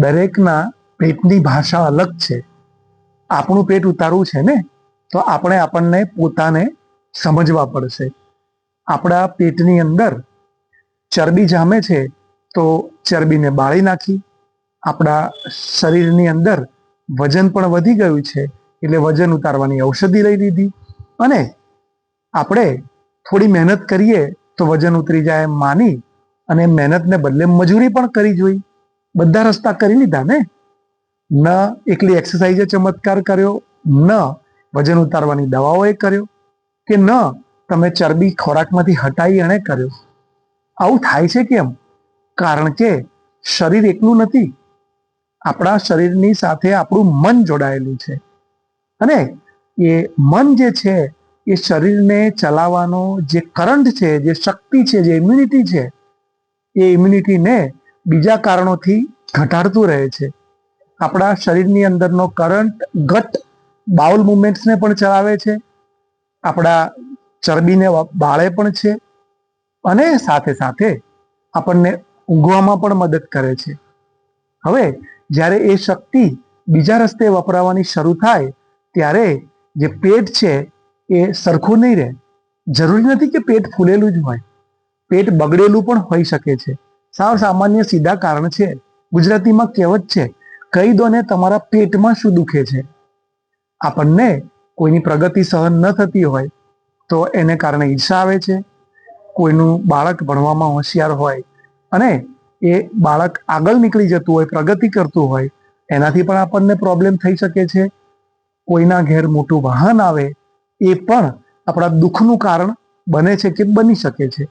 દરેકના પેટની ભાષા અલગ છે. આપણું પેટ ઉતારવું છે ને? તો આપણે આપણને પોતાને સમજવા પડશે. આપણા પેટની અંદર ચરબી જામે છે તો ચરબીને બાળી નાખી. આપણા શરીરની અંદર વજન પણ વધી ગયું છે એટલે વજન ઉતારવાની ઔષધિ લઈ લીધી. અને આપણે થોડી મહેનત કરીએ તો વજન ઉતરી જાય માની અને મહેનતને બદલે મજૂરી પણ કરી જોઈ. બધા રસ્તા કરી લીધા ને? ન એકલી એક્સરસાઇઝે ચમત્કાર કર્યો, ન વજન ઉતારવાની દવાઓએ કર્યો, કે ન તમે ચરબી ખોરાકમાંથી હટાવી એણે કર્યો. આવું થાય છે કેમ? કારણ કે શરીર એકલું નથી. આપણા શરીરની સાથે આપણું મન જોડાયેલું છે. અને એ મન જે છે, એ શરીરને ચલાવવાનો જે કરંટ છે, જે શક્તિ છે, જે ઇમ્યુનિટી છે, એ ઇમ્યુનિટીને બીજા કારણોથી ઘટાડતું રહે છે. આપણા શરીરની અંદરનો કરંટ ગટ બાઉલ મુવમેન્ટ્સને પણ ચલાવે છે. આપણા ચરબીને બાળે પણ છે. અને સાથે સાથે આપણને ઊંઘવામાં પણ મદદ કરે છે. હવે, જ્યારે એ શક્તિ બીજા રસ્તે વપરાવાની શરૂ થાય, ત્યારે જે પેટ છે એ સરખું નહીં રહે. જરૂરી નથી કે પેટ ફૂલેલું જ હોય. પેટ બગડેલું પણ હોઈ શકે છે. સાવ સામાન્ય સીધા કારણ છે. ગુજરાતીમાં કહેવત છે, કહી દો ને તમારા પેટમાં શું દુખે છે. આપણને કોઈની પ્રગતિ સહન ન થતી હોય, તો એને કારણે ઈર્ષા આવે છે. કોઈનું બાળક ભણવામાં હોશિયાર હોય અને એ બાળક આગળ નીકળી જતું હોય, પ્રગતિ કરતું હોય, એનાથી પણ આપણને પ્રોબ્લેમ થઈ શકે છે. કોઈના ઘેર મોટું વાહન આવે, એ પણ આપણા દુઃખનું કારણ બને છે કે બની શકે છે.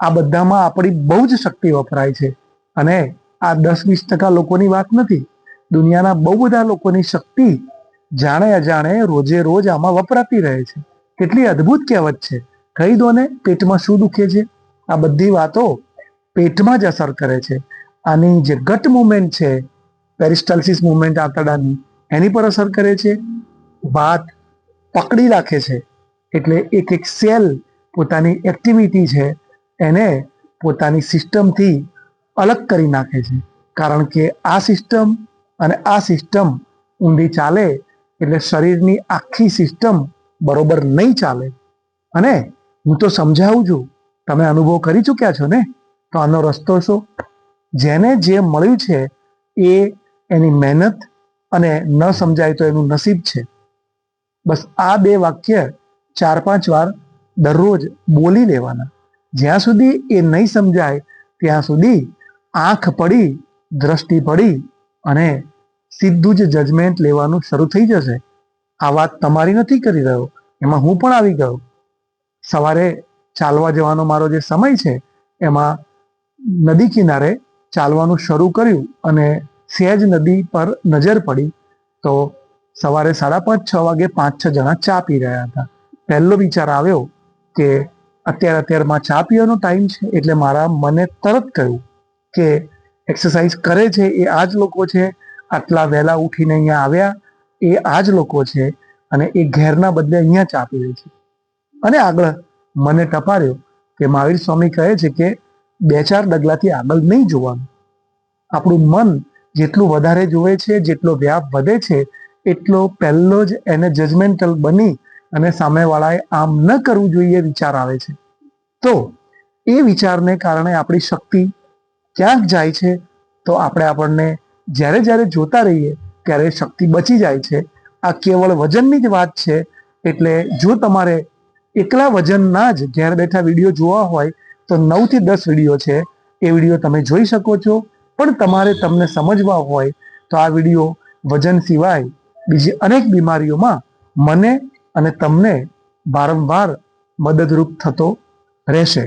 આ બધામાં આપણી બહુ જ શક્તિ વપરાય છે. અને આ દસ વીસ ટકા લોકોની વાત નથી. દુનિયાના બહુ બધા લોકોની શક્તિ જાણે અજાણે રોજે રોજ આમાં વપરાતી રહે છે. કેટલી અદ્ભુત કહેવત છે. કહી દો ને, પેટમાં શું દુખે છે? આ બધી વાતો પેટમાં જ અસર કરે છે. આની જે ગટ મુવમેન્ટ છે, પેરિસ્ટાલસિસ મુવમેન્ટ આંતરડાની, એની પર અસર કરે છે. વાત પકડી રાખે છે. એટલે એક એક સેલ પોતાની એક્ટિવિટી છે એને પોતાની સિસ્ટમથી અલગ કરી નાખે છે. કારણ કે આ સિસ્ટમ અને આ સિસ્ટમ ઊંધી ચાલે એટલે શરીરની આખી સિસ્ટમ બરોબર નહીં ચાલે. અને હું તો સમજાવું છું. તમે અનુભવ કરી ચૂક્યા છો ને? તો આનો રસ્તો શું. જેને જે મળ્યું છે એ એની મહેનત અને ન સમજાય તો એનું નસીબ છે. બસ આ બે વાક્ય ચાર પાંચ વાર દરરોજ બોલી લેવાના. જ્યાં સુધી એ નહીં સમજાય, ત્યાં સુધી આંખ પડી, દ્રષ્ટિ પડી અને સીધું જ જજમેન્ટ લેવાનું શરૂ થઈ જશે. આ વાત તમારી નથી કરી રહ્યો, એમાં હું પણ આવી ગયો. સવારે ચાલવા જવાનો મારો જે સમય છે, એમાં નદી કિનારે ચાલવાનું શરૂ કર્યું અને સહેજ નદી પર નજર પડી તો સવારે સાડા પાંચ, છ વાગે પાંચ, છ જણા ચા પી રહ્યા હતા. પહેલો વિચાર આવ્યો કે અત્યારે અત્યારમાં ચા પીવાનો ટાઈમ છે, એટલે મારા મને તરત કહ્યું કે એક્સરસાઇઝ કરે છે, એ આ જ લોકો છે, આટલા વહેલા ઉઠીને અહીંયા આવ્યા, એ આ જ લોકો છે, અને એ ઘેરના બદલે અહીંયા ચા પીવે છે. અને આગળ મને ટપાર્યો કે મહાવીર સ્વામી કહે છે કે બે ચાર ડગલાથી આગળ નહીં જોવાનું. આપણું મન જેટલું વધારે જુએ છે, જેટલો વ્યાપ વધે છે, એટલો પહેલો જ એને જજમેન્ટલ બની અને સામેવાળાએ આમ ન કરવું જોઈએ વિચાર આવે છે. તો એ વિચારને કારણે આપણી શક્તિ ક્યાંક જાય છે, તો આપણે આપણને જ્યારે જ્યારે જોતા રહીએ ત્યારે શક્તિ બચી જાય છે. આ કેવળ વજનની જ વાત છે, એટલે જો તમારે એકલા વજનના જ ઘેર બેઠા વીડિયો જોવા હોય, તો નવથી દસ વીડિયો છે. એ વીડિયો તમે જોઈ શકો છો, પણ તમારે તમને સમજવા હોય, તો આ વીડિયો વજન સિવાય બીજી અનેક બીમારીઓમાં મને અને તમને વારંવાર મદદરૂપ થતો રહેશે.